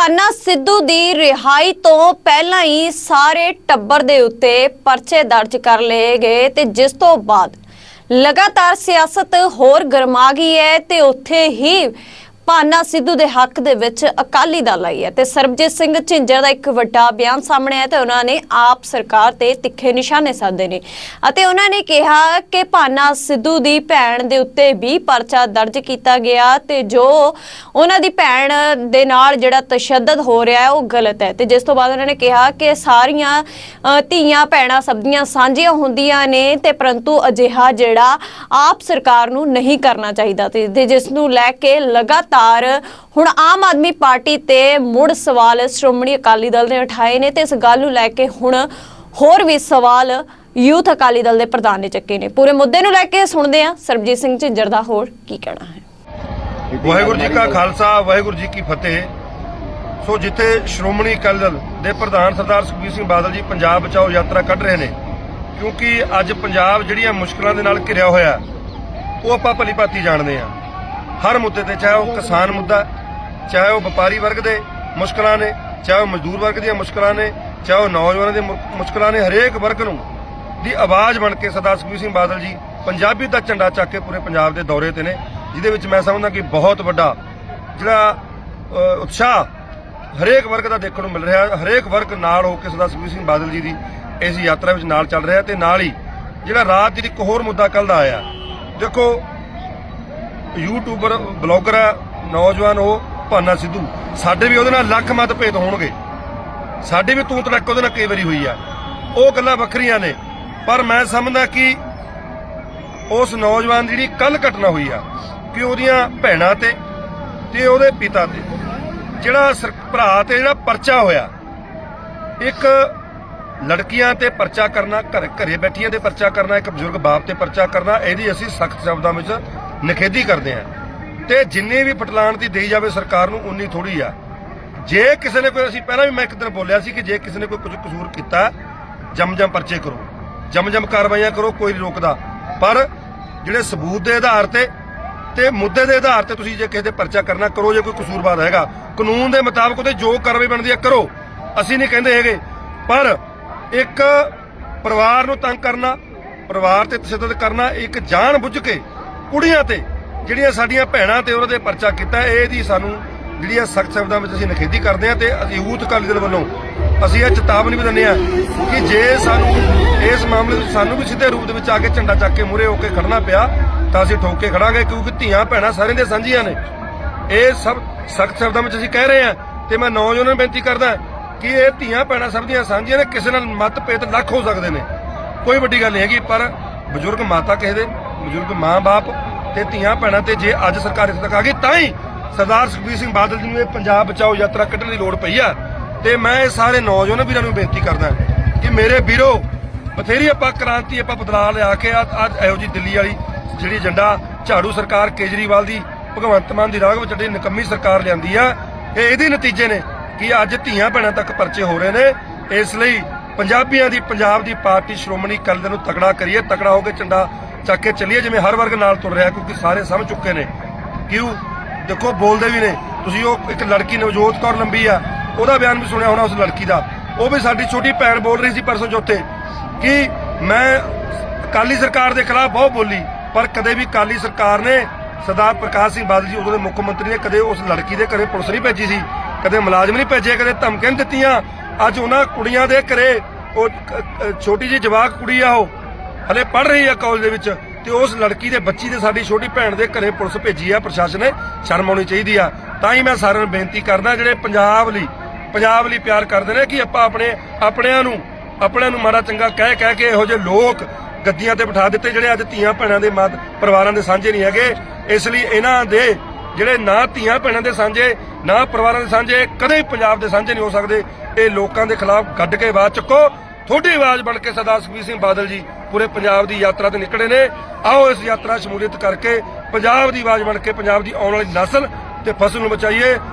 ਪਾਨਾ ਸਿੱਧੂ ਦੀ ਰਿਹਾਈ ਤੋਂ ਪਹਿਲਾਂ ਹੀ ਸਾਰੇ ਟੱਬਰ ਦੇ ਉੱਤੇ ਪਰਚੇ ਦਰਜ ਕਰ ਲਏ ਗਏ ਤੇ ਜਿਸ ਤੋਂ ਬਾਅਦ ਲਗਾਤਾਰ ਸਿਆਸਤ ਹੋਰ ਗਰਮਾ ਗਈ ਹੈ ਤੇ ਉੱਥੇ ਹੀ ਭਾਨਾ ਸਿੱਧੂ ਦੇ ਹੱਕ ਦੇ ਵਿੱਚ ਅਕਾਲੀ ਦਲ ਆਈ ਹੈ ਤੇ ਸਰਬਜੀਤ ਸਿੰਘ ਝਿੰਜਰ ਦਾ ਇੱਕ ਵੱਡਾ ਬਿਆਨ ਸਾਹਮਣੇ ਆਇਆ ਤੇ ਉਹਨਾਂ ਨੇ ਆਪ ਸਰਕਾਰ ਤੇ ਤਿੱਖੇ ਨਿਸ਼ਾਨੇ ਸਾਧੇ ਨੇ। ਅਤੇ ਉਹਨਾਂ ਨੇ ਕਿਹਾ ਕਿ ਭਾਨਾ ਸਿੱਧੂ ਦੀ ਭੈਣ ਦੇ ਉੱਤੇ ਵੀ ਪਰਚਾ ਦਰਜ ਕੀਤਾ ਗਿਆ ਤੇ ਜੋ ਉਹਨਾਂ ਦੀ ਭੈਣ ਦੇ ਨਾਲ ਜਿਹੜਾ ਤਸ਼ੱਦਦ ਹੋ ਰਿਹਾ ਹੈ ਉਹ ਗਲਤ ਹੈ। ਤੇ ਜਿਸ ਤੋਂ ਬਾਅਦ ਉਹਨਾਂ ਨੇ ਕਿਹਾ ਕਿ ਸਾਰੀਆਂ ਧੀਆਂ ਭੈਣਾਂ ਸਭ ਦੀਆਂ ਸਾਂਝੀਆਂ ਹੁੰਦੀਆਂ ਨੇ ਤੇ ਪਰੰਤੂ ਅਜਿਹਾ ਜਿਹੜਾ ਆਪ ਸਰਕਾਰ ਨੂੰ ਨਹੀਂ ਕਰਨਾ ਚਾਹੀਦਾ ਤੇ ਤੇ ਜਿਸ ਨੂੰ ਲੈ ਕੇ ਲਗਾਤਾਰ ਹੁਣ ਆਮ ਆਦਮੀ ਪਾਰਟੀ ਤੇ ਮੁੜ ਸਵਾਲ ਸ਼੍ਰੋਮਣੀ ਅਕਾਲੀ ਦਲ ਨੇ ਉਠਾਏ ਨੇ ਤੇ ਇਸ ਗੱਲ ਨੂੰ ਲੈ ਕੇ ਹੁਣ ਹੋਰ ਵੀ ਸਵਾਲ ਯੂਥ ਅਕਾਲੀ ਦਲ ਦੇ ਪ੍ਰਧਾਨ ਨੇ ਚੱਕੇ ਨੇ। ਪੂਰੇ ਮੁੱਦੇ ਨੂੰ ਲੈ ਕੇ ਸੁਣਦੇ ਹਾਂ। ਸਰਬਜੀਤ ਸਿੰਘ ਝਿੰਜਰ ਦਾ ਹੋਰ ਕੀ ਕਹਿਣਾ ਹੈ? ਵਾਹਿਗੁਰੂ ਜੀ ਕਾ ਖਾਲਸਾ, ਵਾਹਿਗੁਰੂ ਜੀ ਕੀ ਫਤਿਹ। ਸੋ ਜਿੱਥੇ ਸ਼੍ਰੋਮਣੀ ਅਕਾਲੀ ਦਲ ਦੇ ਪ੍ਰਧਾਨ ਸਰਦਾਰ ਸੁਖਬੀਰ ਸਿੰਘ ਬਾਦਲ ਜੀ ਪੰਜਾਬ ਬਚਾਓ ਯਾਤਰਾ ਕੱਢ ਰਹੇ ਨੇ, ਕਿਉਂਕਿ ਅੱਜ ਪੰਜਾਬ ਜਿਹੜੀਆਂ ਮੁਸ਼ਕਲਾਂ ਦੇ ਨਾਲ ਘਿਰਿਆ ਹੋਇਆ, ਉਹ ਆਪਾਂ ਭਲੀ ਭਾਤੀ ਜਾਣਦੇ ਆ ਹਰ ਮੁੱਦੇ ਤੇ, ਚਾਹੇ ਉਹ ਕਿਸਾਨ ਮੁੱਦਾ, ਚਾਹੇ ਉਹ ਵਪਾਰੀ ਵਰਗ ਦੇ ਮੁਸ਼ਕਲਾਂ ਨੇ, ਚਾਹੇ ਉਹ ਮਜ਼ਦੂਰ ਵਰਗ ਦੀਆਂ ਮੁਸ਼ਕਲਾਂ ਨੇ, ਚਾਹੇ ਉਹ ਨੌਜਵਾਨਾਂ ਦੀਆਂ ਮੁ- ਮੁਸ਼ਕਲਾਂ ਨੇ, ਹਰੇਕ ਵਰਗ ਨੂੰ ਦੀ ਆਵਾਜ਼ ਬਣ ਕੇ ਸਰਦਾਰ ਸੁਖਬੀਰ ਸਿੰਘ ਬਾਦਲ ਜੀ ਪੰਜਾਬੀ ਦਾ ਝੰਡਾ ਚੱਕ ਕੇ ਪੂਰੇ ਪੰਜਾਬ ਦੇ ਦੌਰੇ ਤੇ ਨੇ, ਜਿਹਦੇ ਵਿੱਚ ਮੈਂ ਸਮਝਦਾ ਕਿ ਬਹੁਤ ਵੱਡਾ ਜਿਹੜਾ ਉਤਸ਼ਾਹ ਹਰੇਕ ਵਰਗ ਦਾ ਦੇਖਣ ਨੂੰ ਮਿਲ ਰਿਹਾ, ਹਰੇਕ ਵਰਗ ਨਾਲ ਹੋ ਕੇ ਸਰਦਾਰ ਸੁਖਬੀਰ ਸਿੰਘ ਬਾਦਲ ਜੀ ਦੀ ਇਸ ਯਾਤਰਾ ਵਿੱਚ ਨਾਲ ਚੱਲ ਰਿਹਾ ਤੇ ਨਾਲ ਹੀ ਜਿਹੜਾ ਰਾਤ ਦੀ ਇੱਕ ਹੋਰ ਮੁੱਦਾ ਕੱਲ ਦਾ ਆਇਆ। ਦੇਖੋ ਯੂਟਿਊਬਰ ਬਲੌਗਰ ਆ, ਨੌਜਵਾਨ ਉਹ, ਭਾਨਾ ਸਿੱਧੂ। ਸਾਡੇ ਵੀ ਉਹਦੇ ਨਾਲ ਲੱਖ ਮਤਭੇਦ ਹੋਣਗੇ। ਸਾਡੀ ਵੀ ਤੂੰ ਤੜਕ ਉਹਦੇ ਨਾਲ ਕਈ ਵਾਰੀ ਹੋਈ ਆ। ਉਹ ਗੱਲਾਂ ਵੱਖਰੀਆਂ ਨੇ। ਪਰ ਮੈਂ ਸਮਝਦਾ ਕਿ ਉਸ ਨੌਜਵਾਨ ਦੀ ਜਿਹੜੀ ਕੱਲ ਘਟਨਾ ਹੋਈ ਆ, ਕਿ ਉਹਦੀਆਂ ਭੈਣਾਂ ਤੇ ਤੇ ਉਹਦੇ ਪਿਤਾ ਤੇ, ਜਿਹੜਾ ਸਰ- ਭਰਾ ਤੇ ਜਿਹੜਾ ਪਰਚਾ ਹੋਇਆ, ਇੱਕ ਲੜਕੀਆਂ ਤੇ ਪਰਚਾ ਕਰਨਾ, ਘਰ, ਘਰੇ ਬੈਠੀਆਂ ਤੇ ਪਰਚਾ ਕਰਨਾ, ਇੱਕ ਬਜ਼ੁਰਗ ਬਾਪ ਤੇ ਪਰਚਾ ਕਰਨਾ, ਇਹਦੀ ਅਸੀਂ ਸਖਤ ਸ਼ਬਦਾਂ ਵਿੱਚ ਨਿਖੇਧੀ ਕਰਦੇ ਹਾਂ ਤੇ ਜਿੰਨੀ ਵੀ ਪਟਲਾਣ ਦੀ ਦੇਈ ਜਾਵੇ ਸਰਕਾਰ ਨੂੰ, ਉਨੀ ਥੋੜੀ ਆ। ਜੇ ਕਿਸੇ ਨੇ ਕੋਈ, ਅਸੀਂ ਪਹਿਲਾਂ ਵੀ ਮੈਂ ਇੱਕ ਦਿਨ ਬੋਲਿਆ ਸੀ ਕਿ ਜੇ ਕਿਸੇ ਨੇ ਕੋਈ ਕੁਝ ਕਸੂਰ ਕੀਤਾ ਜਮ ਜਮ ਪਰਚੇ ਕਰੋ। ਜਮ ਜਮ ਕਾਰਵਾਈਆਂ ਕਰੋ, ਕੋਈ ਨਹੀਂ ਰੋਕਦਾ। ਪਰ ਜਿਹੜੇ ਸਬੂਤ ਦੇ ਆਧਾਰ ਤੇ ਤੇ ਮੁੱਦੇ ਦੇ ਆਧਾਰ ਤੇ ਤੁਸੀਂ ਜੇ ਕਿਸੇ ਦੇ ਪਰਚਾ ਕਰਨਾ, ਕਰੋ ਜੇ ਕੋਈ ਕਸੂਰਵਾਦ ਹੈਗਾ। ਕਾਨੂੰਨ ਦੇ ਮੁਤਾਬਕ ਉਹਦੇ ਜੋ ਕਾਰਵਾਈ ਬਣਦੀ ਹੈ ਕਰੋ। ਅਸੀਂ ਨਹੀਂ ਕਹਿੰਦੇ ਹੈਗੇ। ਪਰ ਇੱਕ ਪਰਿਵਾਰ ਨੂੰ ਤੰਗ ਕਰਨਾ, ਪਰਿਵਾਰ ਤੇ ਤਸ਼ੱਦਦ ਕਰਨਾ, ਇੱਕ ਜਾਣ ਬੁੱਝ ਕੇ ਕੁੜੀਆਂ ਤੇ, ਜਿਹੜੀਆਂ ਸਾਡੀਆਂ ਭੈਣਾਂ ਤੇ ਉਹਨਾਂ ਦੇ ਪਰਚਾ ਕੀਤਾ, ਇਹਦੀ ਸਾਨੂੰ ਜਿਹੜੀਆਂ ਸਖਤ ਸ਼ਬਦਾਂ ਵਿੱਚ ਅਸੀਂ ਨਿਖੇਧੀ ਕਰਦੇ ਹਾਂ ਤੇ ਯੂਥ ਅਕਾਲੀ ਦਲ ਵੱਲੋਂ ਅਸੀਂ ਇਹ ਚੇਤਾਵਨੀ ਵੀ ਦਿੰਦੇ ਹਾਂ ਕਿ ਜੇ ਸਾਨੂੰ ਇਸ ਮਾਮਲੇ ਵਿੱਚ ਸਾਨੂੰ ਵੀ ਸਿੱਧੇ ਰੂਪ ਦੇ ਵਿੱਚ ਆ ਕੇ ਝੰਡਾ ਚੱਕ ਕੇ ਮੂਹਰੇ ਹੋ ਕੇ ਖੜਨਾ ਪਿਆ, ਤਾਂ ਅਸੀਂ ਠੋਕ ਕੇ ਖੜਾਂਗੇ ਕਿਉਂਕਿ ਧੀਆਂ ਭੈਣਾਂ ਸਾਰਿਆਂ ਦੇ ਸਾਂਝੀਆਂ ਨੇ। ਇਹ ਸਭ ਸਖਤ ਸ਼ਬਦਾਂ ਵਿੱਚ ਅਸੀਂ ਕਹਿ ਰਹੇ ਹਾਂ ਤੇ ਮੈਂ ਨੌਜਵਾਨਾਂ ਨੂੰ ਬੇਨਤੀ ਕਰਦਾ ਕਿ ਇਹ ਧੀਆਂ ਭੈਣਾਂ ਸਭ ਦੀਆਂ ਸਾਂਝੀਆਂ ਨੇ, ਕਿਸੇ ਨਾਲ ਮਤਭੇਦ ਲੱਖ ਹੋ ਸਕਦੇ ਨੇ। ਕੋਈ ਵੱਡੀ ਗੱਲ ਨਹੀਂ ਹੈਗੀ, ਪਰ ਬਜ਼ੁਰਗ ਮਾਤਾ ਕਿਸੇ ਦੇ ਬਜ਼ੁਰਗ ਮਾਂ-ਬਾਪ ਤੇ ਧੀਆਂ ਭੈਣਾਂ ਤੇ ਜੇ ਅੱਜ ਸਰਕਾਰ ਇੱਥੇ ਤੱਕ ਆ ਗਈ, ਤਾਂ ਹੀ ਸਰਦਾਰ ਸੁਖਬੀਰ ਸਿੰਘ ਬਾਦਲ ਜੀ ਨੂੰ ਇਹ ਪੰਜਾਬ ਬਚਾਓ ਯਾਤਰਾ ਕੱਢਣ ਦੀ ਲੋੜ ਪਈ ਆ। ਤੇ ਮੈਂ ਇਹ ਸਾਰੇ ਨੌਜਵਾਨ ਵੀਰਾਂ ਨੂੰ ਬੇਨਤੀ ਕਰਦਾ ਕਿ ਮੇਰੇ ਵੀਰੋ, ਬਥੇਰੀ ਆਪਾਂ ਕ੍ਰਾਂਤੀ, ਆਪਾਂ ਬਦਲਾਅ ਲਿਆ ਕੇ ਅੱਜ ਇਹੋ ਜੀ ਦਿੱਲੀ ਵਾਲੀ ਜਿਹੜੀ ਏਜੰਡਾ ਝਾੜੂ ਸਰਕਾਰ ਕੇਜਰੀਵਾਲ ਦੀ, ਭਗਵੰਤ ਮਾਨ ਦੀ ਰਾਗ ਵਿੱਚ ਜਿਹੜੀ ਨਿਕੰਮੀ ਸਰਕਾਰ ਲਿਆਂਦੀ ਆ, ਇਹ ਇਹਦੇ ਨਤੀਜੇ ਨੇ ਕਿ ਅੱਜ ਧੀਆਂ ਭੈਣਾਂ ਤੱਕ ਪਰਚੇ ਹੋ ਰਹੇ ਨੇ। ਇਸ ਲਈ ਪੰਜਾਬੀਆਂ ਦੀ, ਪੰਜਾਬ ਦੀ ਪਾਰਟੀ ਸ਼੍ਰੋਮਣੀ ਅਕਾਲੀ ਦਲ ਨੂੰ ਤਕੜਾ ਕਰੀਏ, ਤਕੜਾ ਹੋ ਕੇ ਝੰਡਾ ਚੱਕ ਕੇ ਚੱਲੀਏ, ਜਿਵੇਂ ਹਰ ਵਰਗ ਨਾਲ ਤੁਰ ਰਿਹਾ, ਕਿਉਂਕਿ ਸਾਰੇ ਸਮਝ ਚੁੱਕੇ ਨੇ। ਕਿਉਂ? ਦੇਖੋ, ਬੋਲਦੇ ਵੀ ਨੇ। ਤੁਸੀਂ ਉਹ ਇੱਕ ਲੜਕੀ, ਨਵਜੋਤ ਕੌਰ ਲੰਬੀ ਆ, ਉਹਦਾ ਬਿਆਨ ਵੀ ਸੁਣਿਆ ਹੋਣਾ ਉਸ ਲੜਕੀ ਦਾ। ਉਹ ਵੀ ਸਾਡੀ ਛੋਟੀ ਭੈਣ ਬੋਲ ਰਹੀ ਸੀ ਪਰਸੋਂ ਚੌਥੇ ਕਿ ਮੈਂ ਅਕਾਲੀ ਸਰਕਾਰ ਦੇ ਖਿਲਾਫ ਬਹੁਤ ਬੋਲੀ, ਪਰ ਕਦੇ ਵੀ ਅਕਾਲੀ ਸਰਕਾਰ ਨੇ ਸਰਦਾਰ ਪ੍ਰਕਾਸ਼ ਸਿੰਘ ਬਾਦਲ ਜੀ, ਉਦੋਂ ਦੇ ਮੁੱਖ ਮੰਤਰੀ ਨੇ ਕਦੇ ਉਸ ਲੜਕੀ ਦੇ ਘਰੇ ਪੁਲਿਸ ਨਹੀਂ ਭੇਜੀ ਸੀ, ਕਦੇ ਮੁਲਾਜ਼ਮ ਨਹੀਂ ਭੇਜੇ, ਕਦੇ ਧਮਕੀਆਂ ਨਹੀਂ ਦਿੱਤੀਆਂ। ਅੱਜ ਉਹਨਾਂ ਕੁੜੀਆਂ ਦੇ ਘਰੇ ਉਹ ਛੋਟੀ ਜਿਹੀ ਜਵਾਕ ਕੁੜੀ ਆ ਉਹ ਹਲੇ ਪੜ ਰਹੀ ਆ ਕਾਲਜ ਦੇ ਵਿੱਚ ਤੇ ਉਸ ਲੜਕੀ ਦੇ ਬੱਚੀ ਦੇ ਸਾਡੀ ਛੋਟੀ ਭੈਣ ਦੇ ਘਰੇ ਪੁਲਿਸ ਭੇਜੀ ਆ, ਪ੍ਰਸ਼ਾਸਨ ਨੇ ਸ਼ਰਮ ਆਉਣੀ ਚਾਹੀਦੀ ਆ। ਤਾਂ ਹੀ ਮੈਂ ਸਾਰਿਆਂ ਨੂੰ ਬੇਨਤੀ ਕਰਦਾ, ਜਿਹੜੇ ਪੰਜਾਬ ਲਈ ਪੰਜਾਬ ਲਈ ਪਿਆਰ ਕਰਦੇ ਨੇ ਕਿ ਆਪਾਂ ਆਪਣੇ ਆਪਣਿਆਂ ਨੂੰ ਆਪਣਿਆਂ ਨੂੰ ਮਾੜਾ ਚੰਗਾ ਕਹਿ ਕਹਿ ਕੇ ਇਹੋ ਜਿਹੇ ਲੋਕ ਗੱਦੀਆਂ ਤੇ ਬਿਠਾ ਦਿੱਤੇ ਜਿਹੜੇ ਅੱਜ ਧੀਆਂ ਭੈਣਾਂ ਦੇ ਮਾਤ ਪਰਿਵਾਰਾਂ ਦੇ ਸਾਂਝੇ ਨਹੀਂ ਹੈਗੇ। ਇਸ ਲਈ ਇਹਨਾਂ ਦੇ ਜਿਹੜੇ ਨਾ ਧੀਆਂ ਭੈਣਾਂ ਦੇ ਸਾਂਝੇ, ਨਾ ਪਰਿਵਾਰਾਂ ਦੇ ਸਾਂਝੇ, ਕਦੇ ਪੰਜਾਬ ਦੇ ਸਾਂਝੇ ਨਹੀਂ ਹੋ ਸਕਦੇ। ਇਹ ਲੋਕਾਂ ਦੇ ਖਿਲਾਫ ਗੱਡ ਕੇ ਆਵਾਜ਼ ਚੱਕੋ। ਤੁਹਾਡੀ ਆਵਾਜ਼ ਬਣ ਕੇ ਸਰਦਾਰ ਸੁਖਬੀਰ ਸਿੰਘ ਬਾਦਲ ਜੀ ਪੂਰੇ ਪੰਜਾਬ ਦੀ ਯਾਤਰਾ ਤੇ ਨਿਕਲੇ ਨੇ। ਆਓ ਇਸ ਯਾਤਰਾ ਸ਼ਮੂਲੀਅਤ ਕਰਕੇ ਪੰਜਾਬ ਦੀ ਆਵਾਜ਼ ਬਣ ਕੇ ਪੰਜਾਬ ਦੀ ਆਉਣ ਵਾਲੀ ਨਸਲ ਤੇ ਫਸਲ ਨੂੰ ਬਚਾਈਏ।